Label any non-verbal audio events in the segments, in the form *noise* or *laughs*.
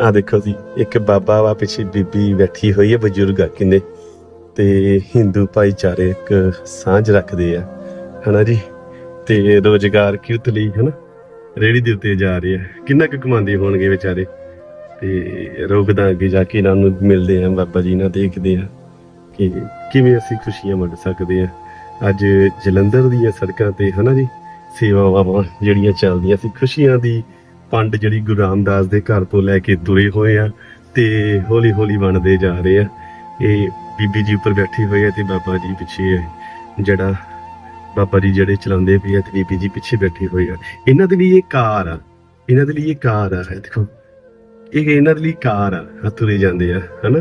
ਆ ਦੇਖੋ ਜੀ, ਇੱਕ ਬਾਬਾ ਵਾ ਪਿੱਛੇ ਬੀਬੀ ਬੈਠੀ ਹੋਈ ਹੈ, ਬਜ਼ੁਰਗ ਆ ਕਿੰਨੇ। ਤੇ ਹਿੰਦੂ ਭਾਈਚਾਰੇ ਇੱਕ ਸਾਂਝ ਰੱਖਦੇ ਆ, ਹਨਾ ਜੀ? ਤੇ ਰੋਜ਼ਗਾਰ ਕਿਉਤ ਲਈ, ਹਨਾ? ਰੇੜੀ ਦੇ ਉੱਤੇ ਜਾ ਰਹੇ ਆ। ਕਿੰਨਾ ਕੁ ਕਮਾਉਂਦੇ ਹੋਣਗੇ ਵਿਚਾਰੇ? ਤੇ ਰੋਗਦਾ ਅੱਗੇ ਜਾ ਕੇ ਇਹਨਾਂ ਨੂੰ ਮਿਲਦੇ ਆ, ਬਾਬਾ ਜੀ ਨਾਲ ਦੇਖਦੇ ਆ ਕਿ ਕਿਵੇਂ ਅਸੀਂ ਖੁਸ਼ੀਆਂ ਵੰਡ ਸਕਦੇ ਆ। ਅੱਜ ਜਲੰਧਰ ਦੀਆਂ ਸੜਕਾਂ ਤੇ, ਹਨਾ ਜੀ? ਸੇਵਾਵਾਂ ਜਿਹੜੀਆਂ ਚੱਲਦੀਆਂ ਸੀ, ਖੁਸ਼ੀਆਂ ਦੀ ਪੰਡ ਜਿਹੜੀ ਗੁਰੂ ਰਾਮਦਾਸ ਦੇ ਘਰ ਤੋਂ ਲੈ ਕੇ ਤੁਰੇ ਹੋਏ ਆ ਤੇ ਹੌਲੀ ਹੌਲੀ ਬਣਦੇ ਜਾ ਰਹੇ ਆ। ਇਹ ਬੀਬੀ ਜੀ ਉੱਪਰ ਬੈਠੀ ਹੋਈ ਹੈ ਤੇ ਬਾਬਾ ਜੀ ਪਿੱਛੇ ਜਿਹੜਾ ਬਾਬਾ ਜੀ ਜਿਹੜੇ ਚਲਾਉਂਦੇ ਪਏ ਆ ਤੇ ਬੀਬੀ ਜੀ ਪਿੱਛੇ ਬੈਠੀ ਹੋਈ ਆ। ਇਹਨਾਂ ਦੇ ਲਈ ਇਹ ਕਾਰ ਆ। ਇਹਨਾਂ ਦੇ ਲਈ ਇਹ ਕਾਰ ਆ। ਦੇਖੋ। ਇਹ ਇਹਨਾਂ ਦੇ ਲਈ ਕਾਰ ਆ। ਤੁਰੇ ਜਾਂਦੇ ਆ, ਹਨਾ?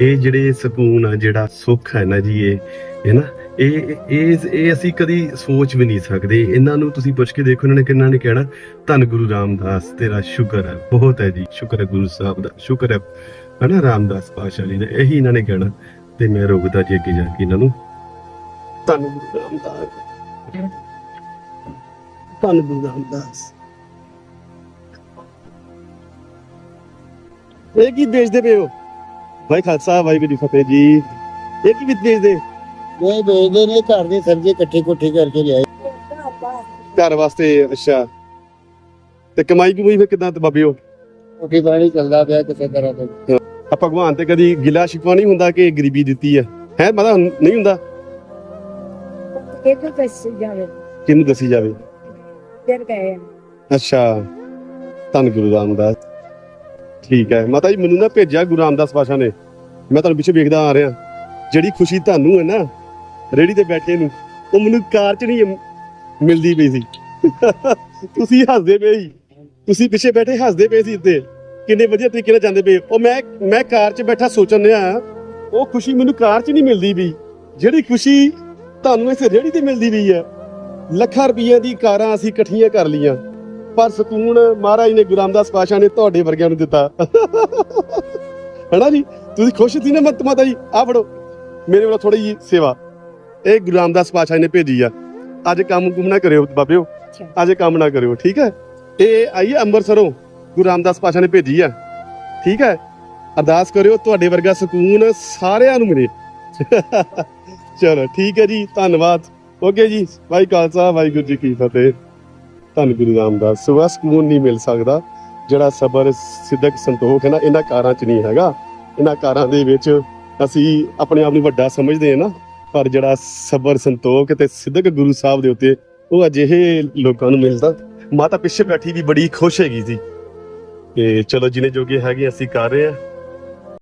ਇਹ ਜਿਹੜੇ ਸਕੂਨ ਆ, ਜਿਹੜਾ ਸੁੱਖ ਹੈ ਨਾ ਜੀ ਇਹ, ਹੈ ਨਾ? ਇਹ ਇਹ ਇਹ ਅਸੀਂ ਕਦੀ ਸੋਚ ਵੀ ਨਹੀਂ ਸਕਦੇ। ਇਹਨਾਂ ਨੂੰ ਤੁਸੀਂ ਪੁੱਛ ਕੇ ਦੇਖੋ, ਇਹਨਾਂ ਨੇ ਕਿੰਨਾ ਨੇ ਕਹਿਣਾ, ਧੰਨ ਗੁਰੂ ਰਾਮਦਾਸ, ਤੇਰਾ ਸ਼ੁਕਰ ਹੈ ਬਹੁਤ ਹੈ ਜੀ, ਸ਼ੁਕਰ ਹੈ ਗੁਰੂ ਸਾਹਿਬ ਦਾ, ਸ਼ੁਕਰ ਹੈ। ਹਨਾ ਰਾਮਦਾਸ ਪਾਸ਼ਾ ਜੀ ਦਾ ਇਹੀ ਇਹਨਾਂ ਨੇ ਕਹਿਣਾ, ਤੇ ਮੈਂ ਰੁਕਦਾ ਜੀ ਅੱਗੇ ਜਾ ਕੇ ਇਹਨਾਂ ਨੂੰ। ਧੰਨ ਗੁਰੂ ਰਾਮਦਾਸ। ਧੰਨ ਗੁਰੂ ਰਾਮਦਾਸ। ਇਹ ਕੀ ਦੇਖਦੇ ਪਏ ਹੋ ਭਾਈ ਖਾਲਸਾ ਵਾਹਿਗੁਰੂ ਜੀ ਫਤਿਹ ਜੀ। ਇਹ ਕੀ ਵੇਚਦੇ ਨਹੀਂ ਵੇਚਦੇ ਨੇ ਘਰ ਦੀ ਸਬਜ਼ੀ ਇਕੱਠੀ ਕੁੱਠੀ ਕਰਕੇ ਲਿਆਏ। ਘਰ ਵਾਸਤੇ ਅੱਛਾ। ਤੇ ਕਮਾਈ ਕਮਾਈ ਫਿਰ ਕਿਦਾਂ ਤੇ ਬਾਬਿਓ? ਰੋਟੀ ਪਾਣੀ ਚੱਲਦਾ ਪਿਆ ਕਿਸੇ ਤਰ੍ਹਾਂ ਦਾ ਆ ਭਗਵਾਨ ਤੇ ਕਦੀ ਗਿਲਾ ਸ਼ਿਕਵਾ ਨਹੀਂ ਹੁੰਦਾ ਕਿ ਗਰੀਬੀ ਦਿੱਤੀ ਆ ਹੈ ਮਤਲਬ ਨਹੀਂ ਹੁੰਦਾ? ਇਹ ਤਾਂ ਦੱਸ ਜਾਵੇ? ਕਿਹਨੂੰ ਦੱਸੀ ਜਾਵੇ? ਫਿਰ ਗਏ ਅੱਛਾ। ਧੰਨ ਗੁਰੂ ਰਾਮਦਾਸ। ਠੀਕ ਹੈ। ਮਾਤਾ ਜੀ, ਮੈਨੂੰ ਨਾ ਭੇਜਿਆ ਗੁਰੂ ਰਾਮਦਾਸ ਪਾਸ਼ਾ ਨੇ। ਮੈਂ ਤੁਹਾਨੂੰ ਪਿੱਛੇ ਵੇਖਦਾ ਆ ਰਿਹਾ। ਜਿਹੜੀ ਖੁਸ਼ੀ ਤੁਹਾਨੂੰ ਹੈ ਨਾ, ਰੇੜੀ ਤੇ ਬੈਠੇ ਨੂੰ, ਉਹ ਮੈਨੂੰ ਕਾਰ 'ਚ ਨਹੀਂ ਮਿਲਦੀ ਪਈ ਸੀ। *laughs* ਤੁਸੀਂ ਹੱਸਦੇ ਪਏ ਸੀ। ਤੁਸੀਂ ਪਿੱਛੇ ਬੈਠੇ ਹੱਸਦੇ ਪਏ ਸੀ ਉੱਤੇ। ਕਿੰਨੇ ਵਧੀਆ ਤਰੀਕੇ ਨਾਲ ਜਾਂਦੇ ਪਏ। ਉਹ ਮੈਂ ਮੈਂ ਕਾਰ 'ਚ ਬੈਠਾ ਸੋਚਣ ਰਿਹਾ ਉਹ ਖੁਸ਼ੀ ਮੈਨੂੰ ਕਾਰ 'ਚ ਨਹੀਂ ਮਿਲਦੀ ਪਈ। ਜਿਹੜੀ ਖੁਸ਼ੀ ਤੁਹਾਨੂੰ ਇਸ ਰੇੜੀ ਤੇ ਮਿਲਦੀ ਪਈ ਹੈ ਲੱਖਾਂ ਰੁਪਈਆ ਦੀ ਕਾਰਾਂ ਅਸੀਂ ਇਕੱਠੀਆਂ ਕਰ ਲੀਆਂ ਪਰ ਸਕੂਨ ਮਹਾਰਾਜ ਨੇ ਗੁਰੂ ਰਾਮਦਾਸ ਪਾਸ਼ਾ ਨੇ ਤੁਹਾਡੇ ਵਰਗਿਆਂ ਨੂੰ ਦਿੱਤਾ। ਹੈਨਾ ਜੀ? ਤੁਸੀਂ ਖੁਸ਼ ਸੀ ਨਾ ਮਤ ਮਾਤਾ ਜੀ? ਆ ਫੜੋ। ਮੇਰੇ ਵੱਲੋਂ ਥੋੜੀ ਜੀ ਸੇਵਾ। ਇਹ ਗੁਰੂ ਰਾਮਦਾਸ ਪਾਸ਼ਾ ਨੇ ਭੇਜੀ ਆ। ਅੱਜ ਕੰਮ ਕੁਮ ਨਾ ਕਰਿਓ ਬਾਬਿਓ। ਅੱਜ ਕੰਮ ਨਾ ਕਰਿਓ ਠੀਕ ਹੈ? ਇਹ ਆਈ ਅੰਮ੍ਰਿਤਸਰੋਂ। ਗੁਰੂ ਰਾਮਦਾਸ ਪਾਸ਼ਾ ਨੇ ਭੇਜੀ ਆ। ਠੀਕ ਹੈ? ਅਰਦਾਸ ਕਰਿਓ ਤੁਹਾਡੇ ਵਰਗਾ ਸਕੂਨ ਸਾਰਿਆਂ ਨੂੰ ਮਿਲੇ। ਚਲੋ ਠੀਕ ਹੈ ਜੀ। ਧੰਨਵਾਦ। ਓਕੇ ਜੀ। ਵਾਹਿ ਖਾਲਸਾ ਵਾਹਿਗੁਰੂ ਜੀ ਕੀ ਫਤਿਹ। ਧੰਨ ਗੁਰੂ ਰਾਮਦਾਸ ਸਵਾ ਸਕੂਨ ਨਹੀਂ ਮਿਲ ਸਕਦਾ, ਜਿਹੜਾ ਸਬਰ, ਸਿੱਧਕ, ਸੰਤੋਖ ਹੈ ਨਾ, ਇਹਨਾਂ ਕਾਰਾਂ 'ਚ ਨਹੀਂ ਹੈਗਾ। ਇਹਨਾਂ ਕਾਰਾਂ ਦੇ ਵਿੱਚ ਅਸੀਂ ਆਪਣੇ ਆਪ ਨੂੰ ਵੱਡਾ ਸਮਝਦੇ ਹਾਂ ਨਾ, ਪਰ ਜਿਹੜਾ ਸਬਰ, ਸੰਤੋਖ ਤੇ ਸਿੱਧਕ ਗੁਰੂ ਸਾਹਿਬ ਦੇ ਉੱਤੇ, ਉਹ ਅਜਿਹੇ ਲੋਕਾਂ ਨੂੰ ਮਿਲਦਾ। ਮਾਤਾ ਪਿੱਛੇ ਬੈਠੀ ਵੀ ਬੜੀ ਖੁਸ਼ ਹੈਗੀ ਸੀ। ਤੇ ਚਲੋ, ਜਿਨੇ ਜੋਗੇ ਹੈਗੇ, ਅਸੀਂ ਕਰ ਰਹੇ ਹਾਂ।